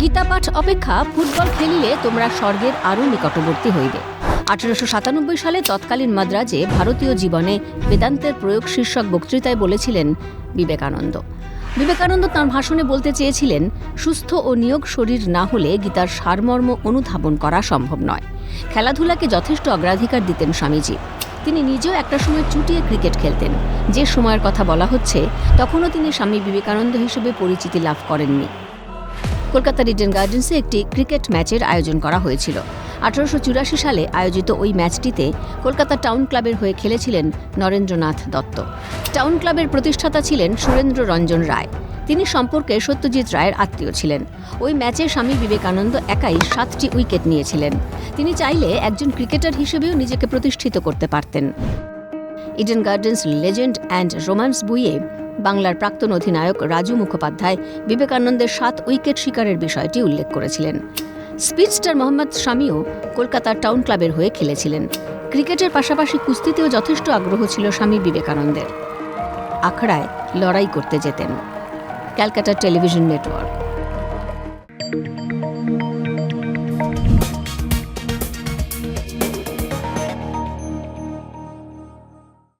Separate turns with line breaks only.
গীতাপাঠ অপেক্ষা ফুটবল খেলিলে তোমরা স্বর্গের আরও নিকটবর্তী হইবে। আঠারোশো সাতানব্বই সালে তৎকালীন মাদ্রাজে ভারতীয় জীবনে বেদান্তের প্রয়োগ শীর্ষক বক্তৃতায় বলেছিলেন বিবেকানন্দ। বিবেকানন্দ তাঁর ভাষণে বলতে চেয়েছিলেন, সুস্থ ও নিয়োগ শরীর না হলে গীতার সারমর্ম অনুধাবন করা সম্ভব নয়। খেলাধুলাকে যথেষ্ট অগ্রাধিকার দিতেন স্বামীজি। তিনি নিজেও একটা সময় চুটিয়ে ক্রিকেট খেলতেন। যে সময়ের কথা বলা হচ্ছে, তখনও তিনি স্বামী বিবেকানন্দ হিসেবে পরিচিতি লাভ করেননি। কলকাতার ইডেন গার্ডেন্সে একটি ক্রিকেট ম্যাচের আয়োজন করা হয়েছিল। আঠারোশো চুরাশি সালে আয়োজিত ওই ম্যাচটিতে কলকাতা টাউন ক্লাবের হয়ে খেলেছিলেন নরেন্দ্রনাথ দত্ত। টাউন ক্লাবের প্রতিষ্ঠাতা ছিলেন সুরেন্দ্র রঞ্জন রায়। তিনি সম্পর্কে সত্যজিৎ রায়ের আত্মীয় ছিলেন। ওই ম্যাচে স্বামী বিবেকানন্দ একাই সাতটি উইকেট নিয়েছিলেন। তিনি চাইলে একজন ক্রিকেটার হিসেবেও নিজেকে প্রতিষ্ঠিত করতে পারতেন। Eden Gardens legend and romance বইয়ে বাংলার প্রাক্তন অধিনায়ক রাজু মুখোপাধ্যায় বিবেকানন্দের সাত উইকেট শিকারের বিষয়টি উল্লেখ করেছিলেন। স্পিডস্টার মোহাম্মদ শামিও কলকাতার টাউন ক্লাবের হয়ে খেলেছিলেন। ক্রিকেটের পাশাপাশি কুস্তিতেও যথেষ্ট আগ্রহ ছিল স্বামী বিবেকানন্দের। আখড়ায় লড়াই করতে যেতেন। Calcutta television network.